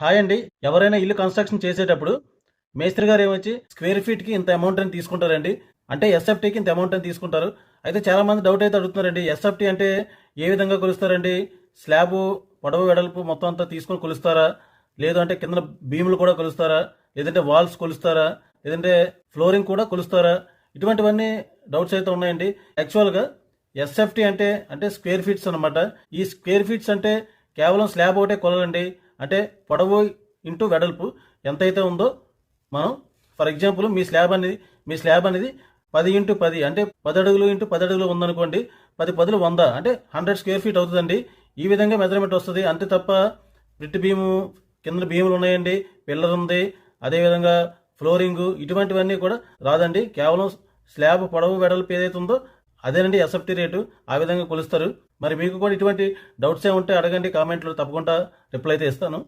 Hi అండి. ఎవరైనా ఇల్లు కన్స్ట్రక్షన్ చేసేటప్పుడు మేస్త్రి గారు ఏమొచ్చి స్క్వేర్ ఫీట్కి ఇంత అమౌంట్ అని తీసుకుంటారండి. అంటే ఎస్ఎఫ్టీకి ఇంత అమౌంట్ అని తీసుకుంటారు. అయితే చాలా మంది డౌట్ అయితే అడుగుతున్నారండి. ఎస్ఎఫ్టీ అంటే ఏ విధంగా కొలుస్తారండి? స్లాబ్ పొడవు వెడల్పు మొత్తం అంతా తీసుకొని కొలుస్తారా? లేదు అంటే కింద భీములు కూడా కొలుస్తారా? లేదంటే వాల్స్ కొలుస్తారా? లేదంటే ఫ్లోరింగ్ కూడా కొలుస్తారా? ఇటువంటివన్నీ డౌట్స్ అయితే ఉన్నాయండి. యాక్చువల్గా ఎస్ఎఫ్టీ అంటే అంటే స్క్వేర్ ఫీట్స్ అన్నమాట. ఈ స్క్వేర్ ఫీట్స్ అంటే కేవలం స్లాబ్ ఒకటే కొలరండి. అంటే పొడవు ఇంటూ వెడల్పు ఎంతైతే ఉందో మనం ఫర్ ఎగ్జాంపుల్ మీ స్లాబ్ అనేది మీ స్లాబ్ అనేది పది ఇంటూ పది అంటే పది అడుగులు ఇంటూ పది అడుగులు ఉందనుకోండి పది పదులు వంద అంటే హండ్రెడ్ స్క్వేర్ ఫీట్ అవుతుందండి. ఈ విధంగా మెజర్మెంట్ వస్తుంది. అంతే తప్ప బ్రిట్ బీము కింద భీములు ఉన్నాయండి పిల్లర్ ఉంది అదేవిధంగా ఫ్లోరింగ్ ఇటువంటివన్నీ కూడా రాదండి. కేవలం స్లాబ్ పొడవు వెడల్పు ఏదైతే ఉందో అదేనండి ఎస్ఎఫ్టీ రేటు. ఆ విధంగా కొలుస్తారు. మరి మీకు కూడా ఇటువంటి డౌట్స్ ఏ ఉంటే అడగండి కామెంట్లో తప్పకుండా రిప్లై అయితే ఇస్తాను.